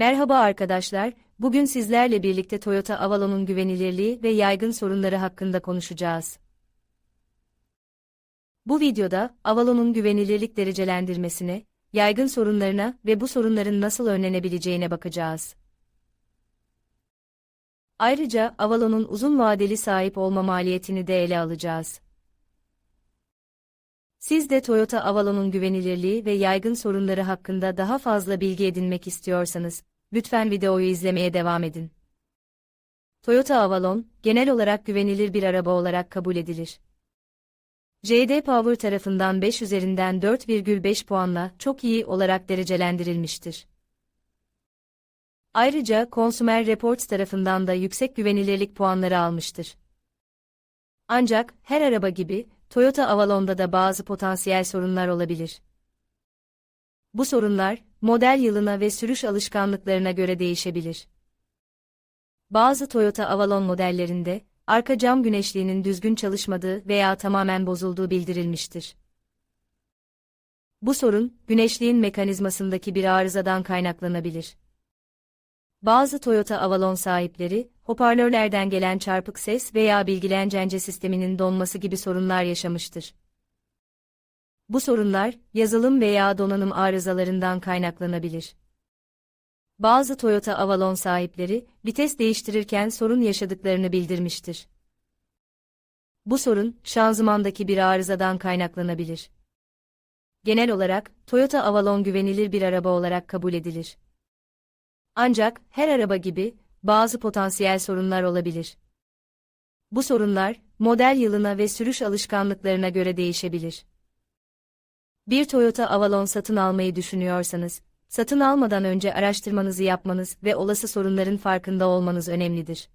Merhaba arkadaşlar, bugün sizlerle birlikte Toyota Avalon'un güvenilirliği ve yaygın sorunları hakkında konuşacağız. Bu videoda Avalon'un güvenilirlik derecelendirmesine, yaygın sorunlarına ve bu sorunların nasıl önlenebileceğine bakacağız. Ayrıca Avalon'un uzun vadeli sahip olma maliyetini de ele alacağız. Siz de Toyota Avalon'un güvenilirliği ve yaygın sorunları hakkında daha fazla bilgi edinmek istiyorsanız, lütfen videoyu izlemeye devam edin. Toyota Avalon, genel olarak güvenilir bir araba olarak kabul edilir. JD Power tarafından 5 üzerinden 4,5 puanla çok iyi olarak derecelendirilmiştir. Ayrıca Consumer Reports tarafından da yüksek güvenilirlik puanları almıştır. Ancak her araba gibi Toyota Avalon'da da bazı potansiyel sorunlar olabilir. Bu sorunlar model yılına ve sürüş alışkanlıklarına göre değişebilir. Bazı Toyota Avalon modellerinde arka cam güneşliğinin düzgün çalışmadığı veya tamamen bozulduğu bildirilmiştir. Bu sorun güneşliğin mekanizmasındaki bir arızadan kaynaklanabilir. Bazı Toyota Avalon sahipleri, hoparlörlerden gelen çarpık ses veya bilgilencence sisteminin donması gibi sorunlar yaşamıştır. Bu sorunlar, yazılım veya donanım arızalarından kaynaklanabilir. Bazı Toyota Avalon sahipleri, vites değiştirirken sorun yaşadıklarını bildirmiştir. Bu sorun, şanzımandaki bir arızadan kaynaklanabilir. Genel olarak, Toyota Avalon güvenilir bir araba olarak kabul edilir. Ancak, her araba gibi, bazı potansiyel sorunlar olabilir. Bu sorunlar, model yılına ve sürüş alışkanlıklarına göre değişebilir. Bir Toyota Avalon satın almayı düşünüyorsanız, satın almadan önce araştırmanızı yapmanız ve olası sorunların farkında olmanız önemlidir.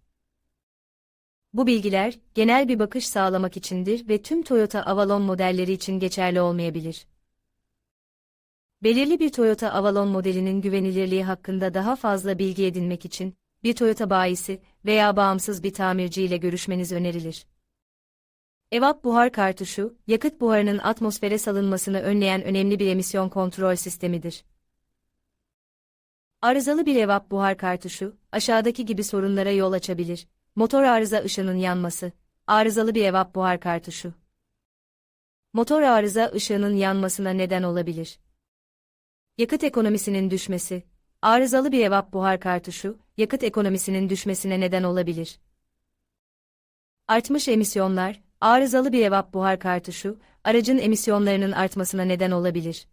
Bu bilgiler, genel bir bakış sağlamak içindir ve tüm Toyota Avalon modelleri için geçerli olmayabilir. Belirli bir Toyota Avalon modelinin güvenilirliği hakkında daha fazla bilgi edinmek için, bir Toyota bayisi veya bağımsız bir tamirci ile görüşmeniz önerilir. EVAP buhar kartuşu, yakıt buharının atmosfere salınmasını önleyen önemli bir emisyon kontrol sistemidir. Arızalı bir EVAP buhar kartuşu, aşağıdaki gibi sorunlara yol açabilir. Motor arıza ışığının yanması, arızalı bir EVAP buhar kartuşu. Motor arıza ışığının yanmasına neden olabilir. Yakıt ekonomisinin düşmesi, arızalı bir evap buhar kartuşu, yakıt ekonomisinin düşmesine neden olabilir. Artmış emisyonlar, arızalı bir evap buhar kartuşu, aracın emisyonlarının artmasına neden olabilir.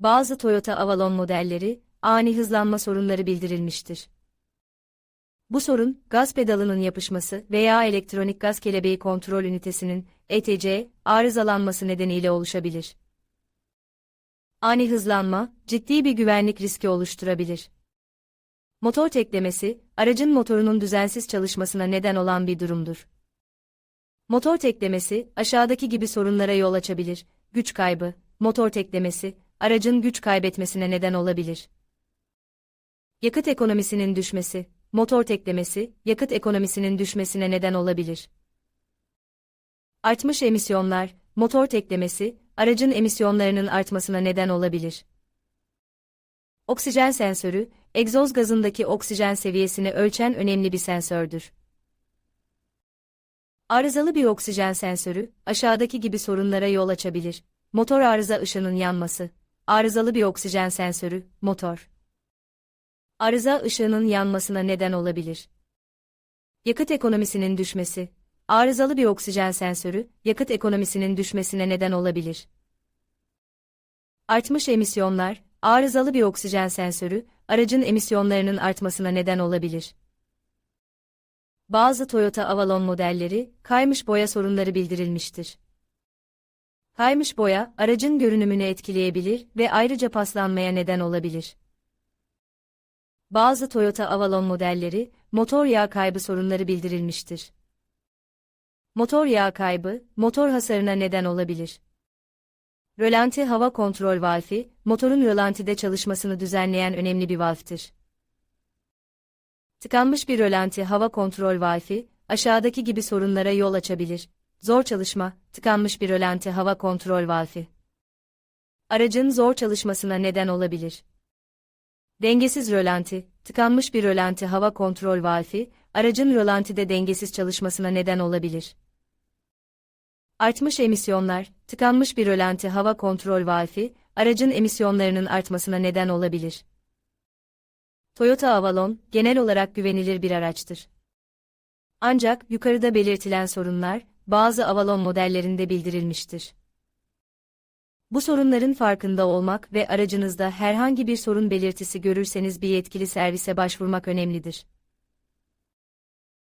Bazı Toyota Avalon modelleri, ani hızlanma sorunları bildirilmiştir. Bu sorun, gaz pedalının yapışması veya elektronik gaz kelebeği kontrol ünitesinin, ETC, arızalanması nedeniyle oluşabilir. Ani hızlanma, ciddi bir güvenlik riski oluşturabilir. Motor teklemesi, aracın motorunun düzensiz çalışmasına neden olan bir durumdur. Motor teklemesi, aşağıdaki gibi sorunlara yol açabilir. Güç kaybı, motor teklemesi, aracın güç kaybetmesine neden olabilir. Yakıt ekonomisinin düşmesi, motor teklemesi, yakıt ekonomisinin düşmesine neden olabilir. Artmış emisyonlar, motor teklemesi, aracın emisyonlarının artmasına neden olabilir. Oksijen sensörü, egzoz gazındaki oksijen seviyesini ölçen önemli bir sensördür. Arızalı bir oksijen sensörü, aşağıdaki gibi sorunlara yol açabilir. Motor arıza ışının yanması, arızalı bir oksijen sensörü, motor. Arıza ışığının yanmasına neden olabilir. Yakıt ekonomisinin düşmesi, arızalı bir oksijen sensörü, yakıt ekonomisinin düşmesine neden olabilir. Artmış emisyonlar, arızalı bir oksijen sensörü, aracın emisyonlarının artmasına neden olabilir. Bazı Toyota Avalon modelleri, kaymış boya sorunları bildirilmiştir. Kaymış boya, aracın görünümünü etkileyebilir ve ayrıca paslanmaya neden olabilir. Bazı Toyota Avalon modelleri, motor yağ kaybı sorunları bildirilmiştir. Motor yağ kaybı, motor hasarına neden olabilir. Rölanti hava kontrol valfi, motorun rölantide çalışmasını düzenleyen önemli bir valftır. Tıkanmış bir rölanti hava kontrol valfi, aşağıdaki gibi sorunlara yol açabilir. Zor çalışma, tıkanmış bir rölanti hava kontrol valfi. Aracın zor çalışmasına neden olabilir. Dengesiz rölanti, tıkanmış bir rölanti hava kontrol valfi, aracın rölantide dengesiz çalışmasına neden olabilir. Artmış emisyonlar, tıkanmış bir rölanti hava kontrol valfi, aracın emisyonlarının artmasına neden olabilir. Toyota Avalon, genel olarak güvenilir bir araçtır. Ancak yukarıda belirtilen sorunlar, bazı Avalon modellerinde bildirilmiştir. Bu sorunların farkında olmak ve aracınızda herhangi bir sorun belirtisi görürseniz bir yetkili servise başvurmak önemlidir.